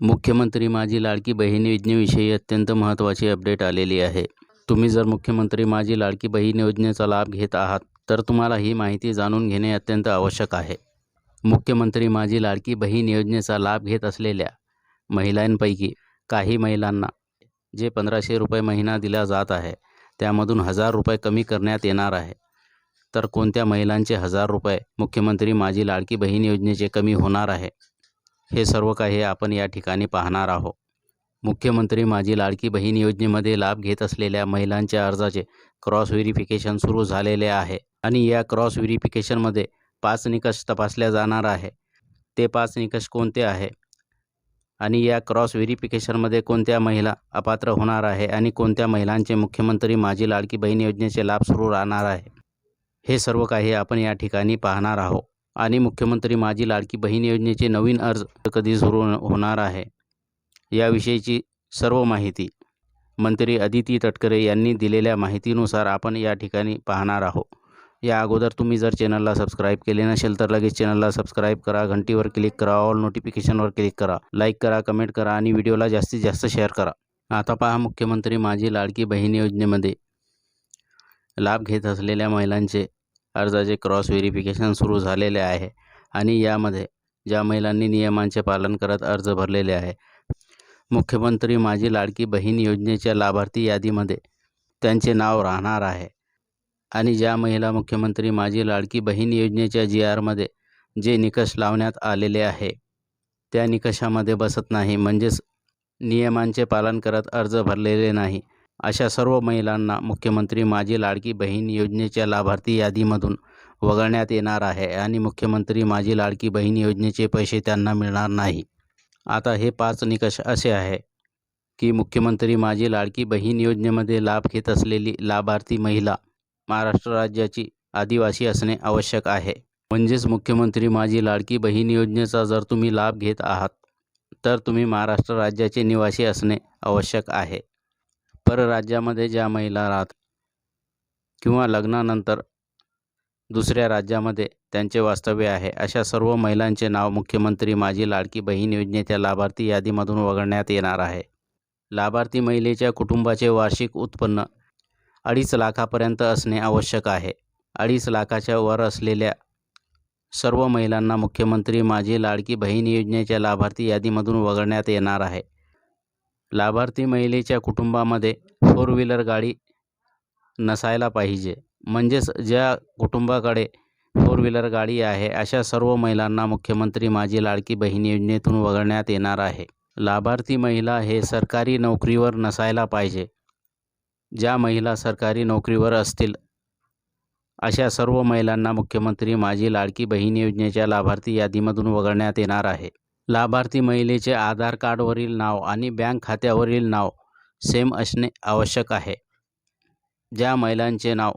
मुख्यमंत्री माझी लाडकी बहीण योजनेविषयी अत्यंत महत्त्वाची अपडेट आलेली आहे. तुम्ही जर मुख्यमंत्री माझी लाडकी बहीण योजनेचा लाभ घेत आहात तर तुम्हाला ही माहिती जाणून घेणे अत्यंत आवश्यक आहे. मुख्यमंत्री माझी लाडकी बहीण योजनेचा लाभ घेत असलेल्या महिलांपैकी काही महिलांना जे पंधराशे रुपये महिना दिला जात आहे त्यामधून हजार रुपये कमी करण्यात येणार आहे. तर कोणत्या महिलांचे हजार रुपये मुख्यमंत्री माझी लाडकी बहीण योजनेचे कमी होणार आहे? हे सर्व काही आपण या ठिकाणी पाहणार आहोत. मुख्यमंत्री माझी लाडकी बहीण योजनेमध्ये लाभ घेत असलेल्या महिलांच्या अर्जाचे क्रॉस व्हेरिफिकेशन सुरू झालेले आहे आणि या क्रॉस व्हेरिफिकेशनमध्ये पाच निकष तपासल्या जाणार आहे. ते पाच निकष कोणते आहे? आणि या क्रॉस व्हेरिफिकेशनमध्ये कोणत्या महिला अपात्र होणार आहे आणि कोणत्या महिलांचे मुख्यमंत्री माझी लाडकी बहीण योजनेचे लाभ सुरू राहणार आहे? हे सर्व काही आपण या ठिकाणी पाहणार आहोत. आणि मुख्यमंत्री माझी लाडकी बहीण योजनेचे नवीन अर्ज कधी सुरू होणार आहे याविषयीची सर्व माहिती मंत्री अदिती तटकरे यांनी दिलेल्या माहितीनुसार आपण या ठिकाणी पाहणार आहोत. या अगोदर तुम्ही जर चॅनलला सबस्क्राईब केले नसेल तर लगेच चॅनलला सबस्क्राईब करा घंटीवर क्लिक करा ऑल नोटिफिकेशनवर क्लिक करा लाईक करा कमेंट करा आणि व्हिडिओला जास्तीत जास्त शेअर करा. आता पहा मुख्यमंत्री माझी लाडकी बहीण योजनेमध्ये लाभ घेत असलेल्या महिलांचे अर्जाचे क्रॉस व्हेरिफिकेशन सुरू झालेले आहे आणि यामध्ये ज्या महिलांनी नियमांचे पालन करत अर्ज भरलेले आहे. मुख्यमंत्री माझी लाडकी बहीण योजनेच्या लाभार्थी यादीमध्ये त्यांचे नाव राहणार आहे आणि ज्या महिला मुख्यमंत्री माझी लाडकी बहीण योजनेच्या जी आरमध्ये जे निकष लावण्यात आलेले आहे त्या निकषामध्ये बसत नाही म्हणजेच नियमांचे पालन करत अर्ज भरलेले नाही. अशा सर्व महिलांना मुख्यमंत्री माझी लाडकी बहीण योजनेच्या लाभार्थी यादीमधून वगळण्यात येणार आहे आणि मुख्यमंत्री माझी लाडकी बहीण योजनेचे पैसे त्यांना मिळणार नाही. आता हे पाच निकष असे आहे की मुख्यमंत्री माझी लाडकी बहीण योजनेमध्ये लाभ घेत असलेली लाभार्थी महिला महाराष्ट्र राज्याची आदिवासी असणे आवश्यक आहे. म्हणजेच मुख्यमंत्री माझी लाडकी बहीण योजनेचा जर तुम्ही लाभ घेत आहात तर तुम्ही महाराष्ट्र राज्याचे निवासी असणे आवश्यक आहे. परराज्यामध्ये ज्या महिला राहत किंवा लग्नानंतर दुसऱ्या राज्यामध्ये त्यांचे वास्तव्य आहे अशा सर्व महिलांचे नाव मुख्यमंत्री माझी लाडकी बहीण योजनेच्या लाभार्थी यादीमधून वगळण्यात येणार आहे. लाभार्थी महिलेच्या कुटुंबाचे वार्षिक उत्पन्न अडीच लाखापर्यंत असणे आवश्यक आहे. अडीच लाखाच्या वर असलेल्या सर्व महिलांना मुख्यमंत्री माझी लाडकी बहीण योजनेच्या लाभार्थी यादीमधून वगळण्यात येणार आहे. लाभार्थी महिलेच्या कुटुंबामध्ये फोर व्हीलर गाडी नसायला पाहिजे. म्हणजेच ज्या कुटुंबाकडे फोर व्हीलर गाडी आहे अशा सर्व महिलांना मुख्यमंत्री माझी लाडकी बहीण योजनेतून वगळण्यात येणार आहे. लाभार्थी महिला हे सरकारी नोकरीवर नसायला पाहिजे. ज्या महिला सरकारी नोकरीवर असतील अशा सर्व महिलांना मुख्यमंत्री माझी लाडकी बहीण योजनेच्या लाभार्थी यादीमधून वगळण्यात येणार आहे. लाभार्थी महिलेचे आधार कार्डवरील नाव आणि बँक खात्यावरील नाव सेम असणे आवश्यक आहे. ज्या महिलांचे नाव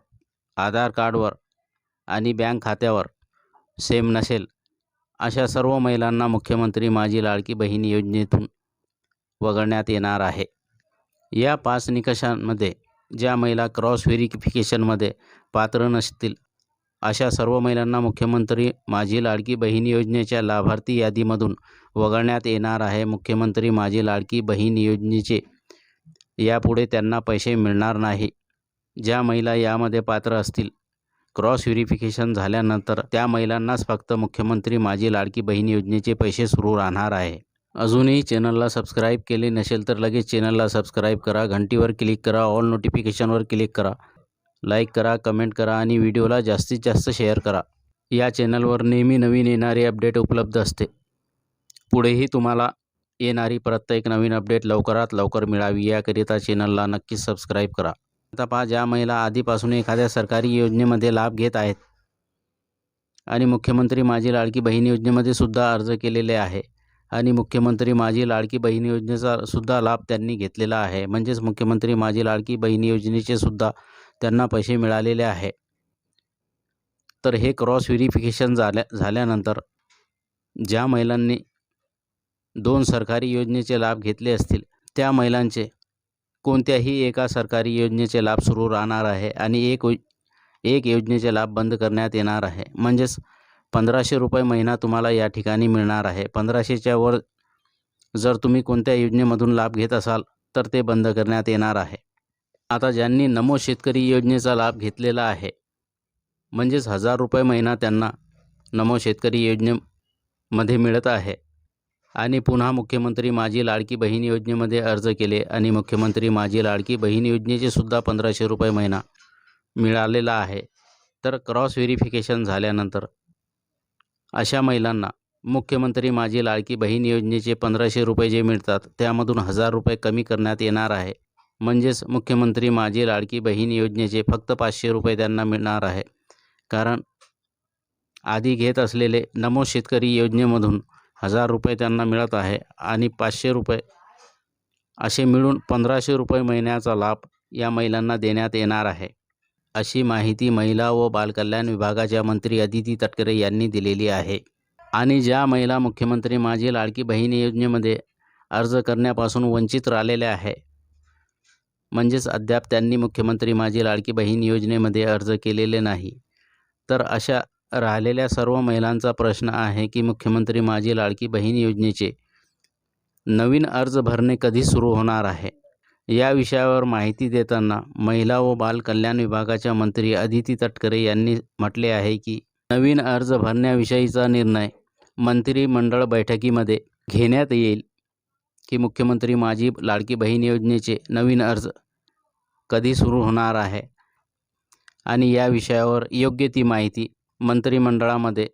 आधार कार्डवर आणि बँक खात्यावर सेम नसेल अशा सर्व महिलांना मुख्यमंत्री माझी लाडकी बहीण योजनेतून वगळण्यात येणार आहे. या पाच निकषांमध्ये ज्या महिला क्रॉस व्हेरिफिकेशनमध्ये पात्र नसतील अशा सर्व महिलांना मुख्यमंत्री माझी लाडकी बहीण योजनेच्या लाभार्थी यादीमधून वगळण्यात येणार आहे. मुख्यमंत्री माझी लाडकी बहीण योजनेचे यापुढे त्यांना पैसे मिळणार नाही. ज्या महिला यामध्ये पात्र असतील क्रॉस व्हेरिफिकेशन झाल्यानंतर त्या महिलांनाच फक्त मुख्यमंत्री माझी लाडकी बहीण योजनेचे पैसे सुरू राहणार आहे. अजूनही चॅनलला सबस्क्राईब केले नसेल तर लगेच चॅनलला सबस्क्राईब करा घंटीवर क्लिक करा ऑल नोटिफिकेशनवर क्लिक करा. लाईक करा कमेंट करा आणि व्हिडिओला जास्तीत जास्त शेअर करा. या चॅनलवर नेहमी नवीन येणारी अपडेट उपलब्ध असते. पुढेही तुम्हाला येणारी प्रत्येक नवीन अपडेट लवकरात लवकर मिळावी याकरिता चॅनलला नक्कीच सबस्क्राईब करा. आता पहा ज्या महिला आधीपासून एखाद्या सरकारी योजनेमध्ये लाभ घेत आहेत आणि मुख्यमंत्री माझी लाडकी बहीण योजनेमध्ये सुद्धा अर्ज केलेले आहे आणि मुख्यमंत्री माझी लाडकी बहीण योजनेचा सुद्धा लाभ त्यांनी घेतलेला आहे. म्हणजेच मुख्यमंत्री माझी लाडकी बहीण योजनेचे सुद्धा त्यांना पैसे मिळालेले आहे. तर हे क्रॉस व्हेरिफिकेशन झाल्या झाल्यानंतर ज्या महिलांनी दोन सरकारी योजनेचे लाभ घेतले असतील त्या महिलांचे कोणत्याही एका सरकारी योजनेचे लाभ सुरू राहणार आहे आणि एक एक योजनेचे लाभ बंद करण्यात येणार आहे. म्हणजेच पंधराशे रुपये महिना तुम्हाला या ठिकाणी मिळणार आहे. पंधराशेच्या वर जर तुम्ही कोणत्या योजनेमधून लाभ घेत असाल तर ते बंद करण्यात येणार आहे. आता ज्यांनी नमो शेतकरी योजनेचा लाभ घेतलेला आहे म्हणजेच हजार रुपये महिना त्यांना नमो शेतकरी योजनेमध्ये मिळत आहे. आणि पुन्हा मुख्यमंत्री माझी लाडकी बहीण योजनेमध्ये अर्ज केले आणि मुख्यमंत्री माझी लाडकी बहीण योजनेचे सुद्धा पंधराशे रुपये महिना मिळालेला आहे. तर क्रॉस व्हेरिफिकेशन झाल्यानंतर अशा महिलांना मुख्यमंत्री माझी लाडकी बहीण योजनेचे पंधराशे रुपये जे मिळतात त्यामधून हजार रुपये कमी करण्यात येणार आहे. म्हणजेच मुख्यमंत्री माझी लाडकी बहीण योजनेचे फक्त पाचशे रुपये त्यांना मिळणार आहे. कारण आधी घेत असलेले नमो शेतकरी योजनेमधून हजार रुपये त्यांना मिळत आहे आणि पाचशे रुपये असे मिळून पंधराशे रुपये महिन्याचा लाभ या महिलांना देण्यात येणार आहे. अशी माहिती महिला व बालकल्याण विभागाच्या मंत्री अदिती तटकरे यांनी दिलेली आहे. आणि ज्या महिला मुख्यमंत्री माझी लाडकी बहीण योजनेमध्ये अर्ज करण्यापासून वंचित राहिलेल्या आहे म्हणजेच अद्याप त्यांनी मुख्यमंत्री माझी लाडकी बहीण योजनेमध्ये अर्ज केलेले नाही. तर अशा राहिलेल्या सर्व महिलांचा प्रश्न आहे की मुख्यमंत्री माझी लाडकी बहीण योजनेचे नवीन अर्ज भरणे कधी सुरू होणार आहे? या विषयावर माहिती देताना महिला व बाल कल्याण विभागाच्या मंत्री अदिती तटकरे यांनी म्हटले आहे की नवीन अर्ज भरण्याविषयीचा निर्णय मंत्रिमंडळ बैठकीमध्ये घेण्यात येईल. की मुख्यमंत्री माझी लाडकी बहीण योजनेचे नवीन अर्ज कधी सुरू होणार आहे? आणि या विषयावर योग्य ती माहिती मंत्रिमंडळामध्ये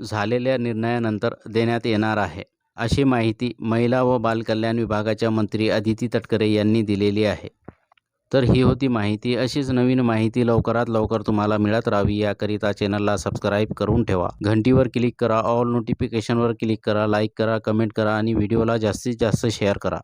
झालेल्या निर्णयानंतर देण्यात येणार आहे अशी माहिती महिला व बालकल्याण विभागाच्या मंत्री अदिती तटकरे यांनी दिलेली आहे. तर ही होती माहिती. अशीच नवीन माहिती लवकरात लवकर तुम्हाला मिळत राहावी. याकरिता चॅनलला सबस्क्राईब करून ठेवा. घंटीवर क्लिक करा. ऑल नोटिफिकेशनवर क्लिक करा. लाईक करा कमेंट करा आणि व्हिडिओला जास्तीत जास्त शेअर करा.